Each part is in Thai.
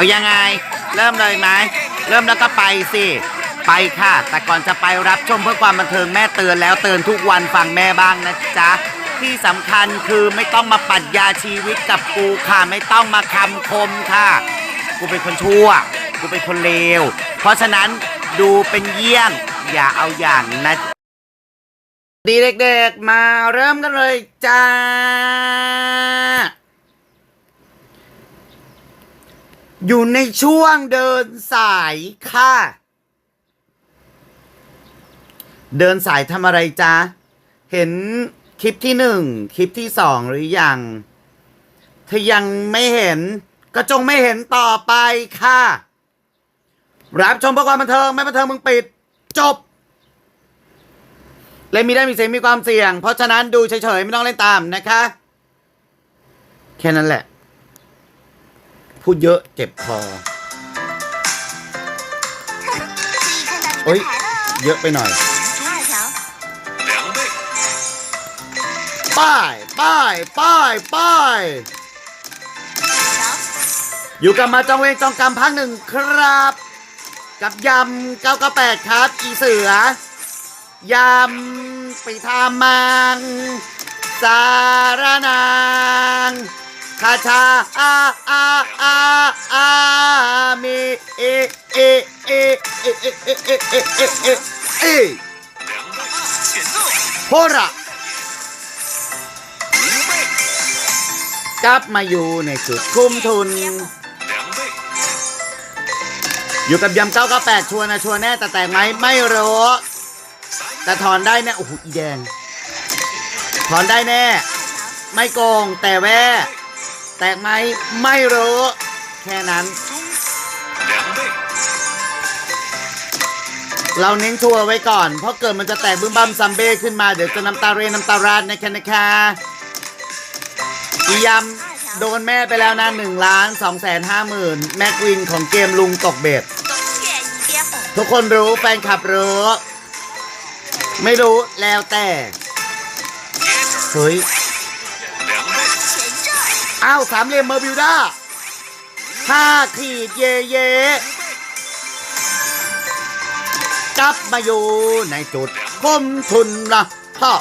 เอายังไง เริ่มเลยไหมเริ่มแล้วก็ไปสิ ไปค่ะ แต่ก่อนจะไปรับชมเพื่อความบันเทิงแม่เตือนแล้วเตือนทุกวันฟังแม่บ้างนะจ๊ะ ที่สำคัญคือไม่ต้องมาปัดยาชีวิตกับกูค่ะ ไม่ต้องมาคำคมค่ะ กูเป็นคนชั่ว กูเป็นคนเลว เพราะฉะนั้นดูเป็นเยี่ยง อย่าเอาอย่างนะดีเด็กๆมาเริ่มกันเลยจ้า อยู่ในช่วงเดินสายค่ะ เดินสายทำอะไรจ๊ะ เห็นคลิปที่หนึ่งคลิปที่สองหรือยัง ถ้ายังไม่เห็น ก็จงไม่เห็นต่อไปค่ะ รับชมเพื่อความบันเทิง ไม่บันเทิงมึงปิด จบ เล่นมีได้มีเสียงมีความเสี่ยง เพราะฉะนั้นดูเฉยๆ ไม่ต้องเล่นตามนะคะ แค่นั้นแหละ พูดเยอะเจ็บคอเอ้ย เยอะไปหน่อยป้ายป้ายป้ายป้ายอยู่กับมาจองเวงจองกรรมภาคหนึ่งครับ กับยำเก้ากระแปดครับกีเสือยำไปทามัง สารนาง คาชาอาอาอาอามีเอเอเอเอเอเอเอเอเอเอเอเอระกอเอมาอยู่อเออดออเอทุออยู่กับยำเก้าก็แปดชัวนะชัวแน่แต่แต่งไหมไม่รู้แต่ถอนได้แน่โอ้โหแดงถอนได้แน่ ไม่โกงแต่แว่ แตกไหมไม่รู้ แค่นั้น เราเน้นทัวร์ไว้ก่อน เพราะเกิดมันจะแตกบึ้มบั้มซัมเบ้ขึ้นมา เดี๋ยวจะน้ำตาเรน้ำตาราดนะคะนะคะอียำโดนแม่ไปแล้วนะหนึ่งล้านสองแสนห้าหมื่นแม็กวินของเกมลุงตกเบ็ด ทุกคนรู้แฟนขับรู้ ไม่รู้แล้วแต่ เฮ้ย อ้าสามเหลี่ยมเมอร์บิวด้าห้าขีดเยเยกลับมาอยู่ในจุดคมทุนละพ่อ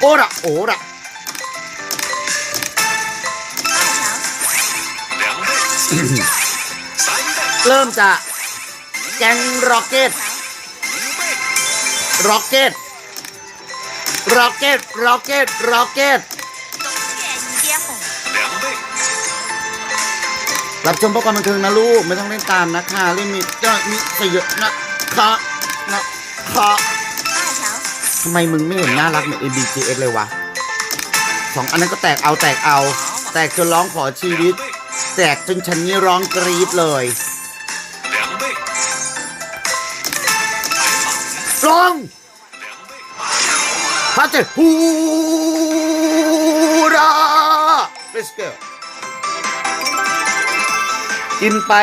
โอระโอระเริ่มจากแกงร็อกเก็ตร็อกเก็ตร็อกเก็ตร็อกเก็ตร็อกเก็ต รับชมเพื่อความบันเทิงนะลูก ไม่ต้องเล่นตามนะคะเล่นมีจะมีประยชนนะคะนะคะทำไมมึงไม่เห็นน่ารักเหมือน A B G S เลยวะสองอันนั้นก็แตกเอาแตกเอา แตกจนร้องขอชีวิต แตกจนฉันนี่ร้องกรี๊ดเลยร้องพาเจฮูราเบสเกอร์ กินไป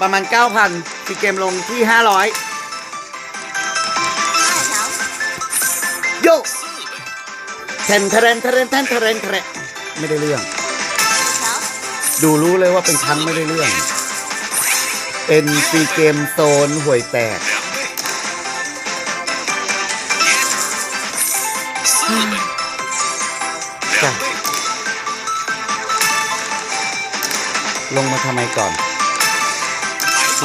ประมาณ 9,000ซีเกมลงที่ 500 โยกเทนเทรนเทรนเทนเทรนเทรนไม่ได้เรื่อง ดูรู้เลยว่าเป็นครั้งไม่ได้เรื่อง เป็นซีเกมโซนห่วยแตกจ้ะ ลงมาทำไมก่อน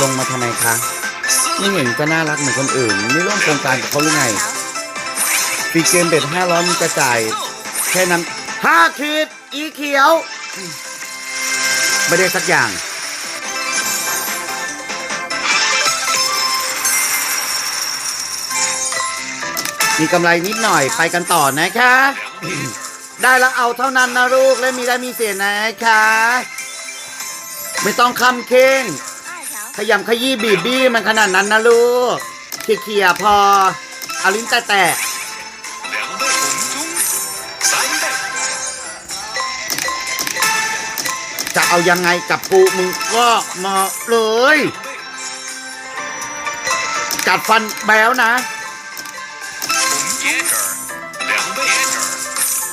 ลงมาทำไมคะไม่เห็นจะน่ารักเหมือนคนอื่น ไม่ร่วมโครงการกับเขาหรือไง条，ฟรีเกมเบ็ดห้าร้อยมึงจะจ่าย แค่นั้นห้าขีดอีเขียว ไม่ได้สักอย่าง มีกำไรนิดหน่อยไปกันต่อนะคะ ได้แล้วเอาเท่านั้นนะลูก และมีได้มีเสียนะคะ ไม่ต้องคำเค้งขยำขยี้บีบบี้มันขนาดนั้นนะลูกเขี่ยๆพออาลิ้นแตะจะเอายังไงกับกูมึงก็มาเลย กัดฟันแบ้วนะ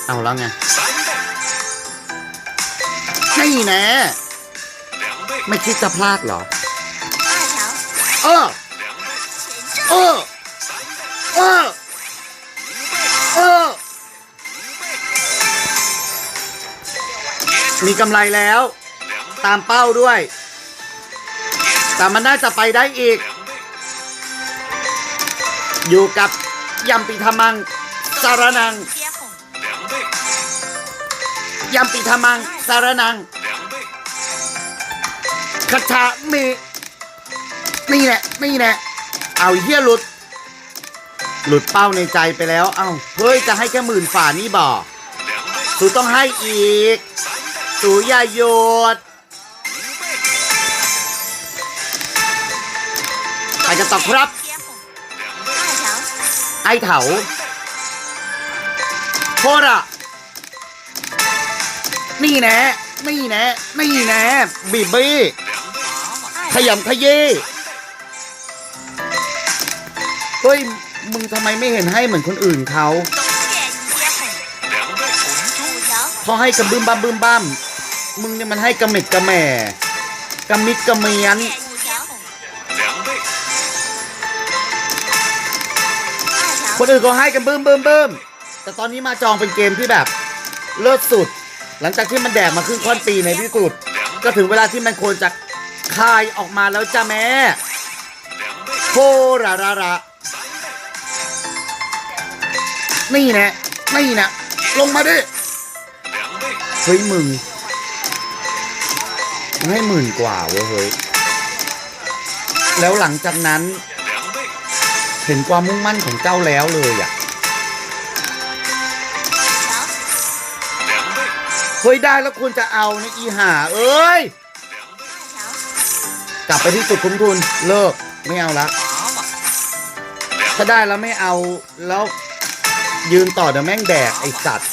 เอาแล้วไง นี่แน่ ไม่คิดจะพลาดเหรอเออเออเออเออมีกำไรแล้ว ตามเป้าด้วย แต่มันน่าจะไปได้อีก อยู่กับยำปีธมังสารนังยำปีธมังสารนัง คาถาเมีนี่แหละ นี่แหละ เอาเฮียหลุด หลุดเป้าในใจไปแล้ว เอ้า เฮ้ย จะให้แค่หมื่นฝ่านี่บ่สูต้องให้อีก สูอย่าหยุดใครจะต่อครับ ไอ้เถาโคตรนี่แนะ นี่แนะ นี่แนะบีบี้ ขยำขยี้เฮ้ย มึงทำไมไม่เห็นให้เหมือนคนอื่นเขาเขาให้กระบึ้มบ้ามบึ้มบ้ามมึงเนี่ยมันให้กระเม็ดกระแม่กระมิดกระเมียนคนอื่นก็ให้กันบึ้มบึ้มบึ้มแต่ตอนนี้มาจองเป็นเกมที่แบบเลิศสุด หลังจากที่มันแดดมาครึ่งค่อนปีในที่สุด ก็ถึงเวลาที่มันควรจะ คายออกมาแล้วจ้ะแม่โคระระระนี่นะนี่นะลงมาดิเฮ้ยมึงให้หมื่นกว่าเว้ยเฮ้ยแล้วหลังจากนั้น เห็นความมุ่งมั่นของเจ้าแล้วเลยอะเฮ้ยได้แล้วควรจะเอานะอีหาเอ้ย กลับไปที่สุดคุ้มทุนเลิกไม่เอาละถ้าได้แล้วไม่เอาแล้วยืนต่อเดี๋ยวแม่งแดกไอสัตว์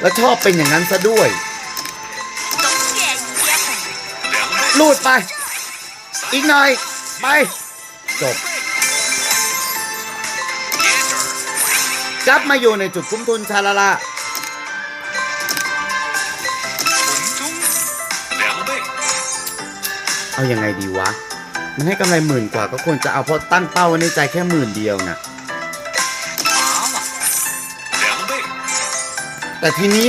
แล้วชอบเป็นอย่างนั้นซะด้วยลูดไป อีกหน่อย ไป จบ กลับมาอยู่ในจุดคุ้มทุนชาลาลา เอายังไงดีวะ มันให้กำไรหมื่นกว่าก็ควรจะเอาเพราะตั้งเป้าไว้ในใจแค่หมื่นเดียวนะ่ะแต่ทีนี้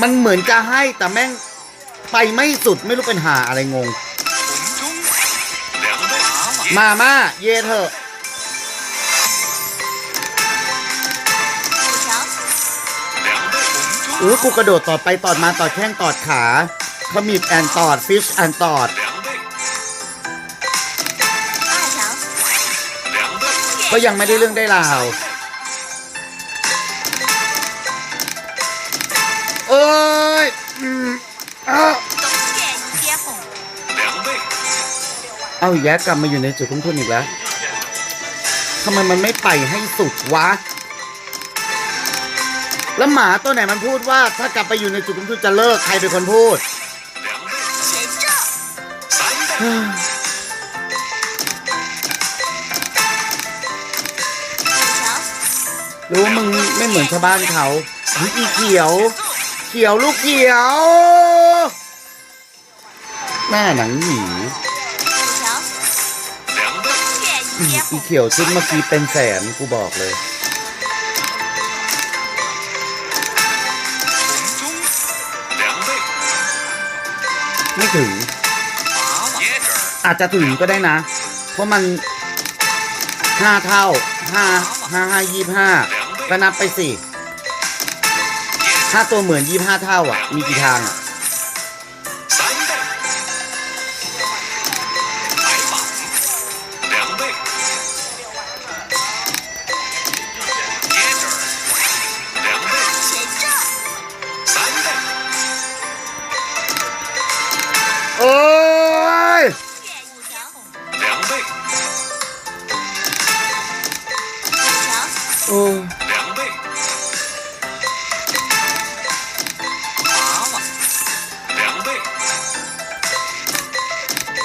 มันเหมือนจะให้แต่แม่งไปไม่สุดไม่รู้เป็นหาอะไรงง มามาเย่เถอะออกูกระโดดต่อไปต่อมาต่อแข้งต่อขา ขมิบแอนตอดฟิชแอนตอดก็ยังไม่ได้เรื่องได้ราว เอ้ยเอาแย่กลับมาอยู่ในจุดคุ้มทุนอีกแล้วทำไมมันไม่ไปให้สุดวะ แล้วหมาตัวไหนมันพูดว่าถ้ากลับไปอยู่ในจุดคุ้มทุนจะเลิกใครเป็นคนพูด รู้มึงไม่เหมือนชาวบ้านเขาอีเขียว เขียวลูกเขียว หน้าหนังหยีอีเขียวชุดเมื่อกี้เป็นแสนกูบอกเลยไม่ถึง อาจจะถึงก็ได้นะ เพราะมันห้าเท่าห้าห้าห้ายี่ห้าก็นับไปสิถ้าตัวเหมือนยี่ห้าเท่าอะ มีกี่ทางอะ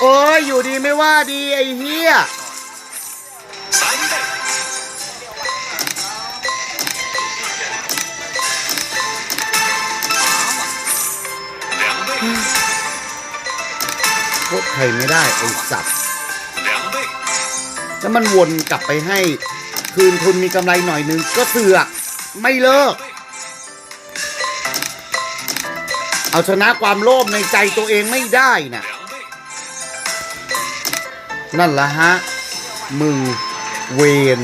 โอ้ยอยู่ดีไม่ว่าดีไอ้เฮียพวกใครไม่ได้ไอ้สัตว์แล้วมันวนกลับไปให้คืนทุนมีกำไรหน่อยนึงก็เสือกไม่เลิก เอาชนะความโลภในใจตัวเองไม่ได้นะ่ะ นั่นละฮะ มึงเวน